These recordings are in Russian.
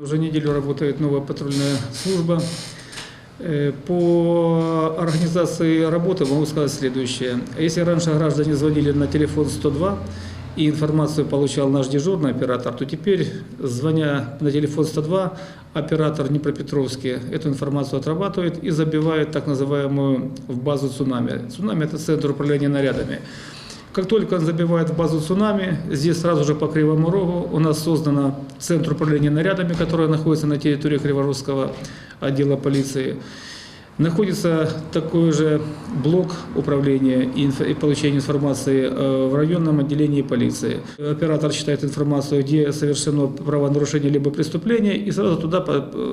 Уже неделю работает новая патрульная служба. Э, По организации работы могу сказать следующее. Если раньше граждане звонили на телефон 102 и информацию получал наш дежурный оператор, то теперь, звоня на телефон 102, оператор Днепропетровский эту информацию отрабатывает и забивает так называемую в базу цунами. Цунами – это центр управления нарядами. Как только он забивает в базу цунами, здесь сразу же по Кривому Рогу у нас создано Центр управления нарядами, который находится на территории Криворусского отдела полиции. Находится такой же блок управления и, получения информации э, в районном отделении полиции. Оператор считает информацию, где совершено правонарушение либо преступление, и сразу туда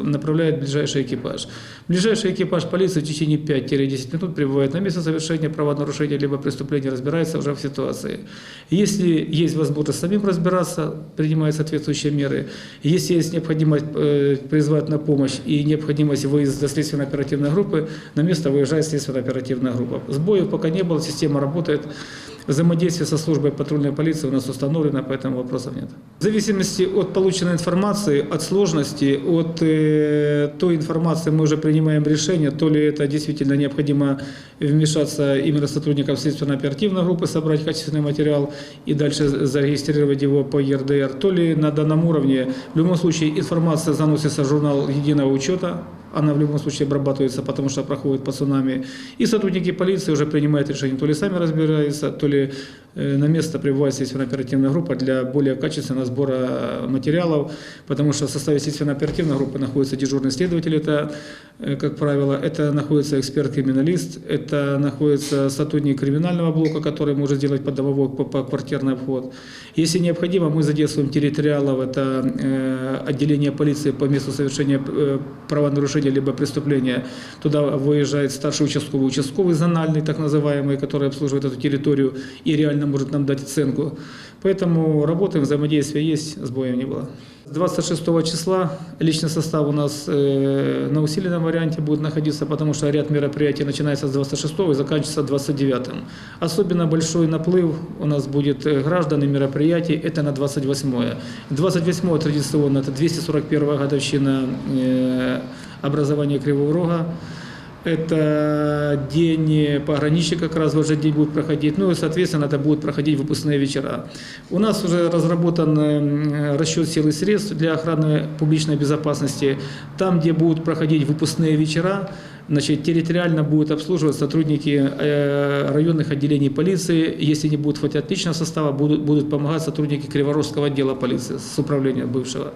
направляет ближайший экипаж. Ближайший экипаж полиции в течение 5-10 минут прибывает на место совершения правонарушения либо преступления, разбирается уже в ситуации. Если есть возможность самим разбираться, принимают соответствующие меры. Если есть необходимость э, призвать на помощь и необходимость выезда следственно-оперативной группы, на место выезжает следственно-оперативная группа. Сбоев пока не было, система работает. Взаимодействие со службой патрульной полиции у нас установлено, поэтому вопросов нет. В зависимости от полученной информации, от сложности, от э, той информации мы уже принимаем решение, то ли это действительно необходимо вмешаться именно сотрудникам следственно-оперативной группы, собрать качественный материал и дальше зарегистрировать его по ЕРДР, то ли на данном уровне. В любом случае информация заносится в журнал единого учета, она в любом случае обрабатывается, потому что проходит по цунами. И сотрудники полиции уже принимают решение, то ли сами разбираются, то ли на место прибывает следственно-оперативная группа для более качественного сбора материалов, потому что в составе следственно-оперативной группы находится дежурный следователь, это, э, как правило, это находится эксперт-криминалист, это находится сотрудник криминального блока, который может сделать подомовой по, квартирный обход. Если необходимо, мы задействуем территориалов, это э, отделение полиции по месту совершения э, правонарушения либо преступления. Туда выезжает старший участковый, участковый зональный, так называемый, который обслуживает эту территорию и реально может нам дать оценку. Поэтому работаем, взаимодействие есть, сбоев не было. С 26 числа личный состав у нас э, на усиленном варианте будет находиться, потому что ряд мероприятий начинается с 26 и заканчивается 29. Особенно большой наплыв у нас будет э, граждан и мероприятий, это на 28. 28 традиционно, это 241 годовщина э, образования Кривого Рога. Это день пограничника, как раз в этот день будет проходить. Ну и, соответственно, это будут проходить выпускные вечера. У нас уже разработан э, расчет сил и средств для охраны публичной безопасности. Там, где будут проходить выпускные вечера, значит, территориально будут обслуживать сотрудники э, районных отделений полиции. Если не будут хватать личного состава, будут, будут помогать сотрудники Криворожского отдела полиции с управления бывшего.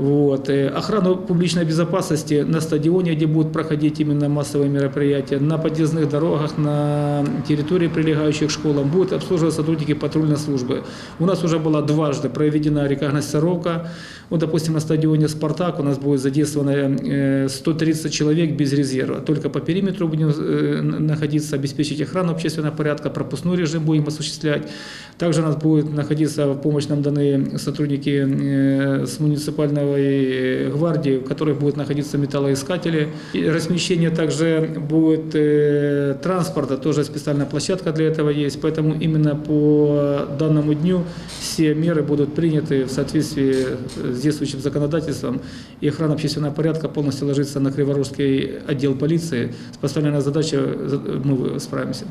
Вот. э, Охрану публичной безопасности на стадионе, где будут проходить именно массовые мероприятия, на подъездных дорогах, на территории, прилегающих к школам, будут обслуживать сотрудники патрульной службы. У нас уже была дважды проведена рекогносцировка. Вот, допустим, на стадионе «Спартак» у нас будет задействовано э, 130 человек без резерва. Только по периметру будем э, находиться, обеспечить охрану общественного порядка, пропускной режим будем осуществлять. Также у нас будет находиться в помощь нам даны сотрудники э, с муниципальной гвардии, в которых будут находиться металлоискатели. И размещение также будет э, транспорта, тоже специальная площадка для этого есть. Поэтому именно по данному дню все меры будут приняты в соответствии с действующим законодательством. И охрана общественного порядка полностью ложится на Криворожский отдел полиции. С поставленной задачей э, мы справимся.